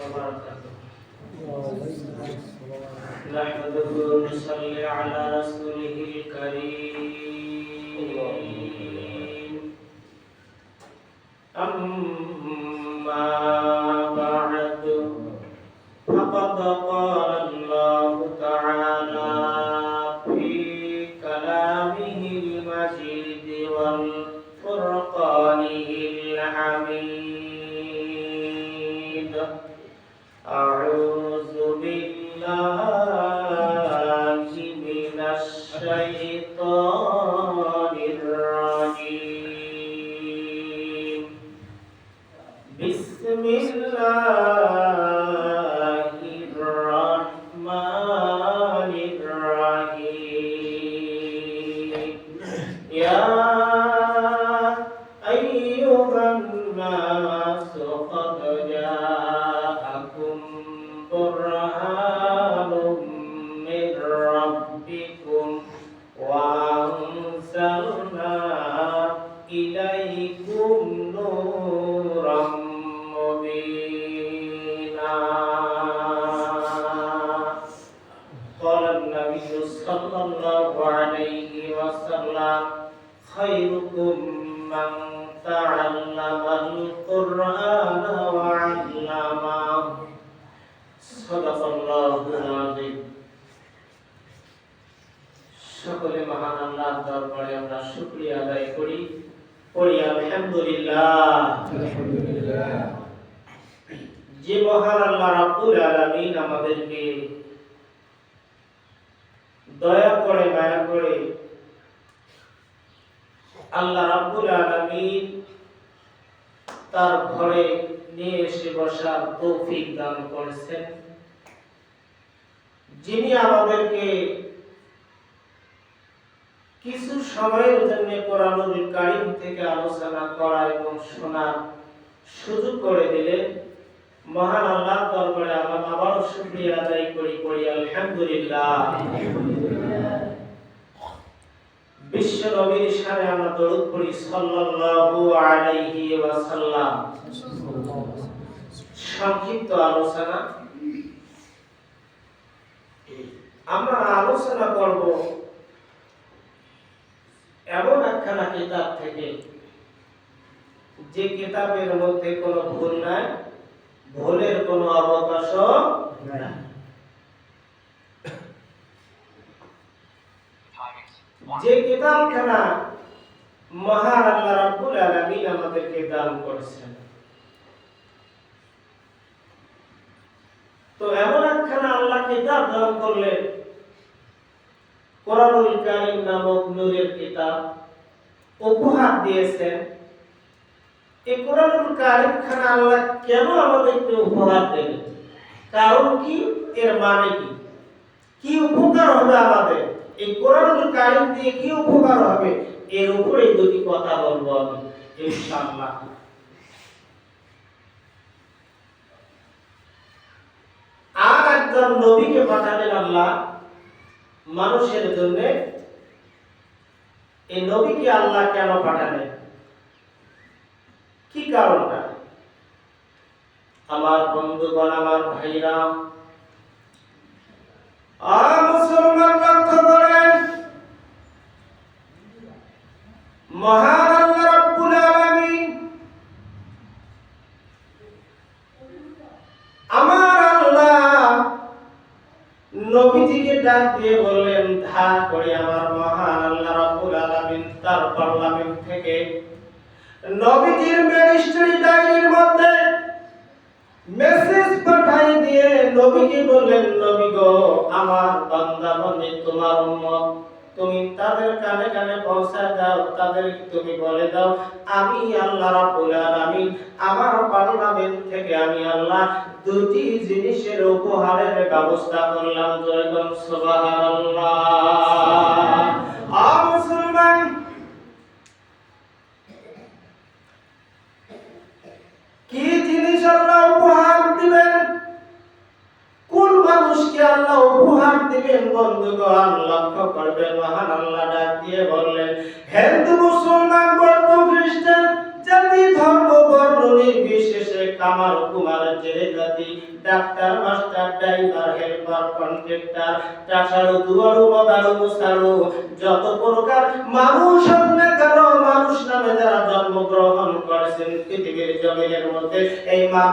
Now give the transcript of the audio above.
وبركاته نحمده ونصلي على رسوله الكريم أما بعد فقد قال الله تعالى في كلامه المجيد والفرقانه الحميد. أعوذ بالله من الشيطان الرجيم. بسم الله الرحمن الرحيم. يا أيها الناس قد جاءكم إليكم نورا مبينا قال النبي صلى الله عليه وسلم خيركم من تعلم القرآن وعلمه صدق الله العظيم সকলে মহান আল্লাহর দরবারে আমরা শুকরিয়া আদায় করি যে মহান আল্লাহ রাব্বুল আলামিন আমাদেরকে দয়া করে, মায়া করে আল্লাহ রাব্বুল আলামিন তার ঘরে নিয়ে এসে বসার তৌফিক দান করেছেন। যিনি আমাদেরকে কিছু সময়ের জন্য কোরআনুল কারিম থেকে আলোচনা করা এবং শোনার সুযোগ করে দিলেন। মহান আল্লাহ দরবারে আমরা আবারও শুকরিয়া আদায় করি করি আলহামদুলিল্লাহ। বিশ্ব নবীর আমরা দরুদ সাল্লাল্লাহু আলাইহি সংক্ষিপ্ত আলোচনা। আমরা আলোচনা করব এমন একখানা কিতাব থেকে যে কিতাবের মধ্যে কোনো ভুল নাই, ভুলের কোনো অবকাশও নাই। যে কিতাবখানা মহান আল্লাহ রাব্বুল আমাদেরকে দান করেছেন। তো এমন একখানা আল্লাহ কিতাব দান করলেন কোরআনুল কারীম নামক নূরের কিতাব উপহার দিয়েছেন। এই কোরআনুল কারীম খানা আল্লাহ কেন আমাদেরকে উপহার দেবেন? কারণ কি? এর মানে কি? কি উপকার হবে আমাদের? এই কোরআনুল কারীম দিয়ে কি উপকার হবে? এর উপরে দুটি কথা বলব আমি, ইনশাআল্লাহ। আর একজন নবীকে পাঠালেন আল্লাহ মানুষের জন্য এই নবীকে আল্লাহ কেন পাঠালেন? কি কারণটা? আমার বন্ধুগণ, আমার ভাইরা আর মুসলমান লক্ষ্য করেন, মহান আল্লাহ রাব্বুল আলামিন আমার আল্লাহ নবীজিকে দিয়ে বললেন, ধা করে আমার মহান আল্লাহ রাব্বুল আলামিন তার পার্লামেন্ট থেকে নবীজির ম্যাজিস্ট্রি ডায়েরির মধ্যে মেসেজ পাঠাই দিয়ে নবীকে বললেন, নবী গো, আমার বান্দা মানে তোমার উম্মত। তুমি তাদের কানে কানে পৌঁছায় দাও, তাদেরকে তুমি বলে দাও, আমি আল্লাহ রাব্বুল আলামিন, আমার পার্লামেন্ট থেকে আমি আল্লাহ দুটি জিনিসের উপহারের ব্যবস্থা করলাম। জয়গণ সুবহানাল্লাহ। আ মুসলমান! কি জিনিস আল্লাহ উপহার দিবেন? কোন মানুষকে আল্লাহ উপহার দিবেন বন্ধুগণ? আল্লাহ ডাক দিয়ে বললেন, হিন্দু, মুসলমান, বৌদ্ধ, খ্রিস্টান, জাতি, ধর্ম, বর্ণ, নির্বিশেষে কামার, কুমার, জেলে জাতি, doctor, master, driver, helper, contractor তাছাড়াও দুয়ারু, মদারু, মুসারু, যত প্রকার মানুষ হোক না কেন, মানুষ নামে যারা জন্মগ্রহণ করেছেন, পৃথিবীর জমিনের মধ্যে এই মানুষ